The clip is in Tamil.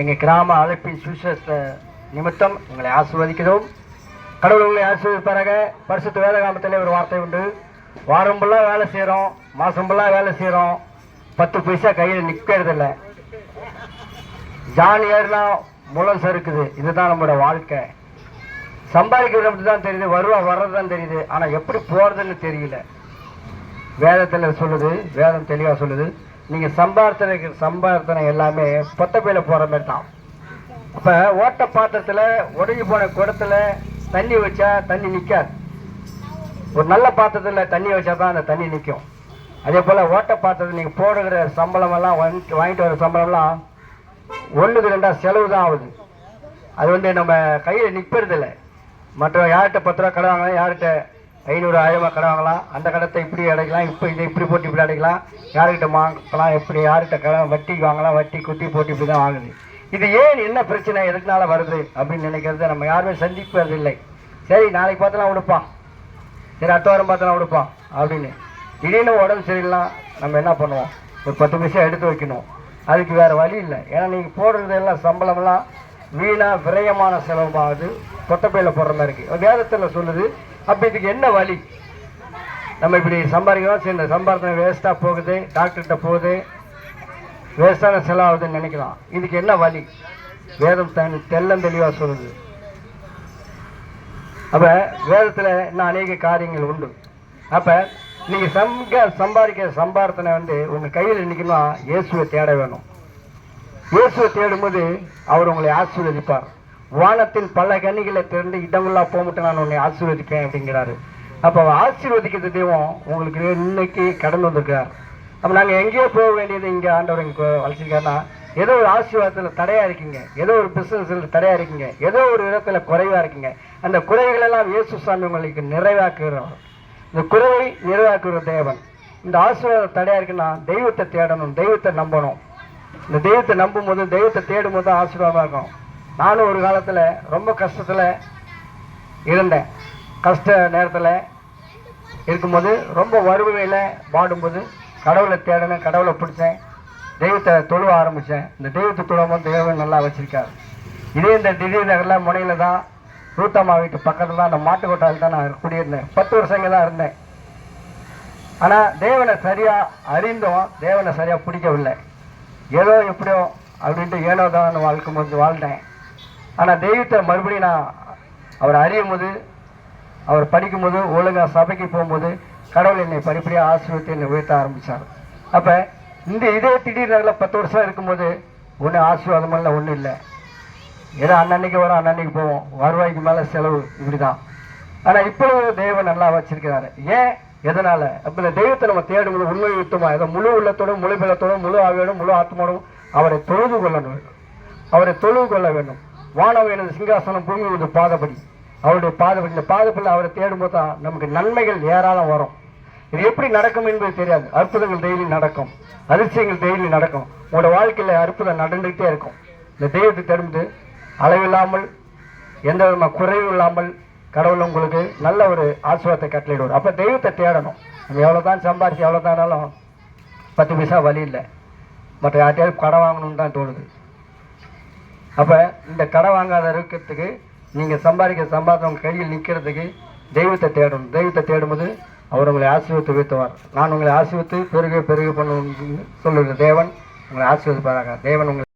எங்கள் கிராம அழைப்பின் சுவிசேஷ நிமித்தம் உங்களை ஆசிர்வதிக்கிறோம். கடவுள் உங்களை ஆசிர்வதிப்பாராக. பரிசுத்த வேதகாமத்தில் ஒரு வார்த்தை உண்டு. வாரம் ஃபுல்லாக வேலை செய்கிறோம் மாதம் ஃபுல்லாக வேலை செய்கிறோம் பத்து பைசா கையில் நிற்கிறதில்ல ஜான் ஏறுனா முளம் சறுக்குது. இதுதான் நம்மளோட வாழ்க்கை. சம்பாதிக்கிறது மட்டும் தான் தெரியுது. வருவா வர்றது தான் தெரியுது. ஆனால் எப்படி போகிறதுன்னு தெரியல. வேதத்தில் சொல்லுது. வேதம் தெளிவாக சொல்லுது. நீங்கள் சம்பார்த்தனை சம்பார்த்தனை எல்லாமே பொத்தப்பையில் போகிற மாதிரி தான் அப்போ ஓட்ட பாத்திரத்தில் உடஞ்சி போன குடத்துல தண்ணி வச்சா தண்ணி நிற்காது ஒரு நல்ல பாத்திரத்தில் தண்ணி வச்சா தான் அந்த தண்ணி நிற்கும் அதே போல் ஓட்ட பாத்திரத்தில் நீங்கள் போடுகிற சம்பளமெல்லாம் வாங்கிட்டு வாங்கிட்டு வர சம்பளம்லாம் ஒன்றுக்கு ரெண்டா செலவு தான் ஆகுது. அது வந்து நம்ம கையில் நிற்பறதில்ல மற்ற யார்கிட்ட பத்து ரூபா கடை வாங்கலாம் யார்கிட்ட ஐநூறு ஆயிரம் கடன் கடை வாங்கலாம். அந்த கடத்தை இப்படி அடைக்கலாம். இப்போ இதை இப்படி போட்டு இப்படி அடைக்கலாம். யாருக்கிட்ட வாங்கலாம்? எப்படி? யார்கிட்ட கடன்? வட்டிக்கு வாங்கலாம். வட்டி குட்டி போட்டு இப்படி தான் வாங்குது. இது ஏன் என்ன பிரச்சனை? எதுக்குனால வருது? அப்படின்னு நினைக்கிறத நம்ம யாருமே சந்திப்பது இல்லை சரி நாளைக்கு பார்த்தலாம் உடுப்பான் சரி அடுத்த வாரம் பார்த்தலாம் உடுப்பான் அப்படின்னு. திடீர்னு உடம்பு சரியில்லாம் நம்ம என்ன பண்ணுவோம்? ஒரு பத்து நிமிஷம் எடுத்து வைக்கணும். அதுக்கு வேறு வழி இல்லை. ஏன்னா நீங்கள் போடுறது எல்லாம் சம்பளம்லாம் வீணாக விரயமான செலவாகுது. கொட்டப்பையில் போடுற மாதிரி இருக்குது வேதத்தில் சொல்லுது அப்போ இதுக்கு என்ன வழி? நம்ம இப்படி சம்பாதிக்கிறோம் சரி இந்த சம்பாதனை வேஸ்ட்டாக போகுது டாக்டர்கிட்ட போகுது வேஸ்டான செலவாகுதுன்னு நினைக்கலாம் இதுக்கு என்ன வழி? வேதம் தன் தெல்லம் தெளிவாக சொல்லுது. அப்போ வேதத்தில் இன்னும் அநேக காரியங்கள் உண்டு. அப்போ நீங்கள் சம்ப சம்பாதிக்கிற சம்பாரத்தனை வந்து உங்கள் கையில் நிற்கணும்னா இயேசுவை தேட வேணும். இயேசுவை தேடும்போது அவர் உங்களை ஆசீர்வதிப்பார். வானத்தின் பல கனிகளை திறந்து இடமுள்ளா போகமுட்டு நான் உன்னை ஆசீர்வதிப்பேன் அப்படிங்கிறாரு. அப்போ அவர் ஆசீர்வதிக்கிறது தெய்வம் உங்களுக்கு இன்னைக்கு கடந்து வந்திருக்கார். அப்போ நாங்கள் எங்கேயோ போக வேண்டியது இங்கே ஆண்டவர் இங்கே வளர்ச்சிருக்காருன்னா ஏதோ ஒரு ஆசீர்வாதத்தில் தடையாக இருக்கீங்க. ஏதோ ஒரு பிஸ்னஸில் தடையாக இருக்கீங்க. ஏதோ ஒரு விதத்தில் குறைவாக இருக்கீங்க. அந்த குறைகளெல்லாம் இயேசு சாமி உங்களுக்கு நிறைவாக்குகிறோம் இந்த குறைவை நிறைவாக்குகிற தேவன். இந்த ஆசீர்வாதம் தடையாக இருக்குன்னா தெய்வத்தை தேடணும் தெய்வத்தை நம்பணும். இந்த தெய்வத்தை நம்பும் போது தெய்வத்தை தேடும் போது ஆசீர்வாதமாக இருக்கும் நானும் ஒரு காலத்தில் ரொம்ப கஷ்டத்தில் இருந்தேன். கஷ்ட நேரத்தில் இருக்கும்போது ரொம்ப வறுமையில் பாடும்போது கடவுளை தேடினேன் கடவுளை பிடிச்சேன். தெய்வத்தை தொழுவ ஆரம்பித்தேன் இந்த தெய்வத்தை தொழும்போது தெய்வம் நல்லா வச்சுருக்காரு. இதே இந்த திடீர் நகரில் முனையில் தான் ரூத்தம்மா வீட்டு பக்கத்தில் தான் அந்த மாட்டுக்கொட்டாயில் தான் நான் குடியிருந்தேன். பத்து வருஷங்க தான் இருந்தேன். ஆனால் தேவனை சரியாக அறிந்தோம் தேவனை சரியாக பிடிக்கவில்லை. ஏதோ எப்படியோ அப்படின்ட்டு ஏனோ தான் வாழ்க்கை முடிஞ்சு வாழ்ந்தேன். ஆனால் தெய்வத்தை மறுபடியும் நான் அவர் அறியும் போது அவர் படிக்கும்போது ஒழுங்காக சபைக்கு போகும்போது கடவுள் என்னை படிப்படியாக ஆசீர்வத்தை என்னை உயர்த்த ஆரம்பித்தார் அப்போ இந்த இதே திடீர் நகரில் பத்து வருஷம் இருக்கும்போது ஒன்றும் ஆசீர்வாதமெல்லாம் ஒன்றும் இல்லை. ஏதோ அன்னன்னைக்கு வரும் அன்னன்னைக்கு போவோம். வருவாய்க்கு மேலே செலவு இப்படி தான் ஆனால் இப்பொழுது தெய்வம் நல்லா வச்சிருக்கிறாரு. ஏன்? எதனால்? அப்போ இந்த தெய்வத்தை நம்ம தேடும்போது உண்மை யுத்தமாக ஏதோ முழு உள்ளத்தோடும் முழு பலத்தோடும் முழு ஆவியோடும் முழு ஆத்மோடும் அவரை தொழுது கொள்ள வேண்டும் அவரை தொழுது கொள்ள வேண்டும். வானவ எனது சிங்காசனம் பூமி பாதபடி. அவருடைய பாதபடி. இந்த பாதப்படி அவரை தேடும்போது தான் நமக்கு நன்மைகள் ஏராளம் வரும். இது எப்படி நடக்கும் என்பது தெரியாது. அற்புதங்கள் டெய்லி நடக்கும். அதிர்ச்சியங்கள் டெய்லி நடக்கும். உங்களோட வாழ்க்கையில் அற்புதம் நடந்துகிட்டே இருக்கும். இந்த தெய்வத்தை தெரிந்து அளவில்லாமல் எந்த விதமான குறைவு இல்லாமல் கடவுள் உங்களுக்கு நல்ல ஒரு ஆசீர்வாதத்தை கட்டளையிடுவார். அப்போ தெய்வத்தை தேடணும். நம்ம எவ்வளோ தான் சம்பாரிச்சு எவ்வளோ தானாலும் பத்து பைசா வழி இல்லை. மற்ற யார்ட்டையாவது கடன் வாங்கணும்னு தான் தோணுது. அப்போ இந்த கடை வாங்காத இருக்கிறதுக்கு நீங்கள் சம்பாதிக்க சம்பாதம் உங்கள் கையில் நிற்கிறதுக்கு தெய்வத்தை தேடணும். தெய்வத்தை தேடும்போது அவர் உங்களை ஆசீர்வத்தை உயர்த்துவார். நான் உங்களை ஆசீர்வத்து பெருக பெருக பண்ண சொல்லுகிற தேவன் உங்களை ஆசீர்வதிப்பாராக. தேவன் உங்களை